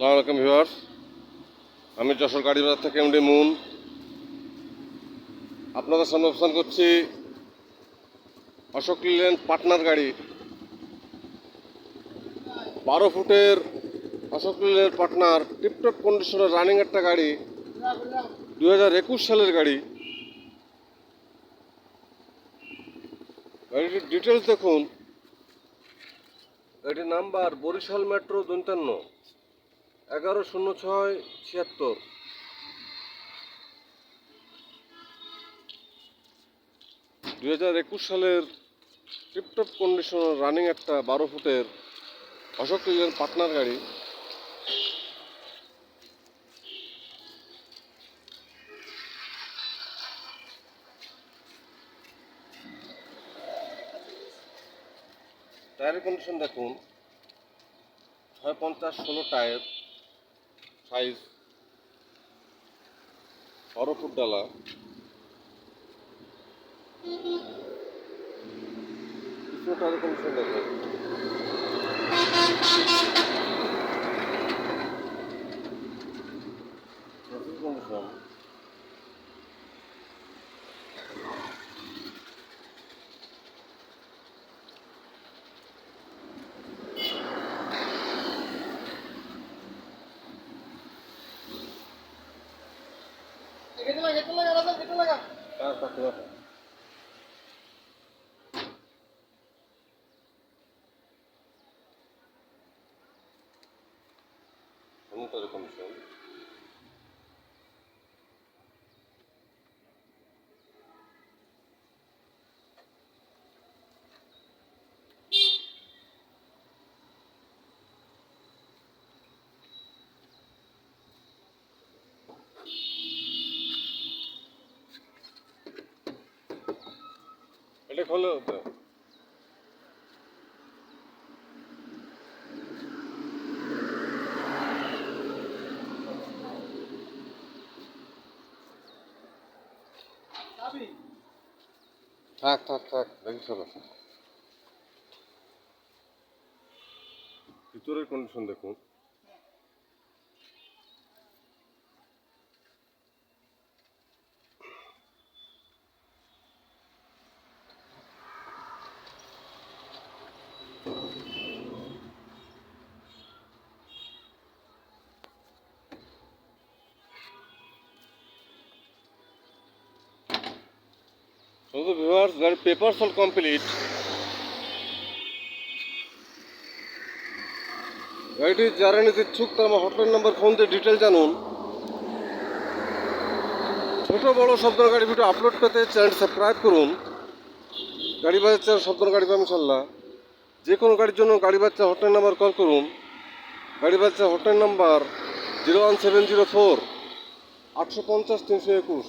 সালাম ভিউয়ার্স। আমি যশোর বাজার থেকে এমডি মুন। আপনাদের সামনে অবস্থান করছি অশোক লিলেন পাটনার গাড়ি। বারো ফুটের অশোক লিলেন পাটনার টিপটপ কন্ডিশনের রানিং একটা গাড়ি দু হাজার একুশ সালের গাড়ি। গাড়িটির ডিটেলস দেখুন। গাড়িটির নাম্বার বরিশাল মেট্রো দন্তান্ন। এগারো শূন্য ছয় ছিয়াত্তর। দুই হাজার একুশ সালের টিপটপ কন্ডিশনার রানিং একটা বারো ফুটের অশোক লিলেন পার্টনার গাড়ি। টায়ারের কন্ডিশন দেখুন, ছয় পঞ্চাশ ষোলো টায়ার সাইজ বারো ফুট ডালা। কিছুটা এরকম কন্ডিশন দেখুন কন্ডিশন টায়ার থাকতে পারে টায়ারের এটা খোলো তো। থাক থাক থাক দেখি চলো ভিতরের কন্ডিশন দেখুন। So the viewers, their papers all complete. গাড়িটি যারা নিতে আমার হটলাইন নাম্বার ফোন দিয়ে ডিটেল জানুন ছোট বড় শব্দ গাড়ি ভিডিও আপলোড পেতে চ্যানেল সাবস্ক্রাইব করুন গাড়ি বাজার শব্দ গাড়ি পাবেন যে কোনো গাড়ির জন্য গাড়ি বাচ্চা হটলাইন নাম্বার কল করুন গাড়ি বাচ্চা hotline number zero one seven zero four আটশো পঞ্চাশ তিনশো একুশ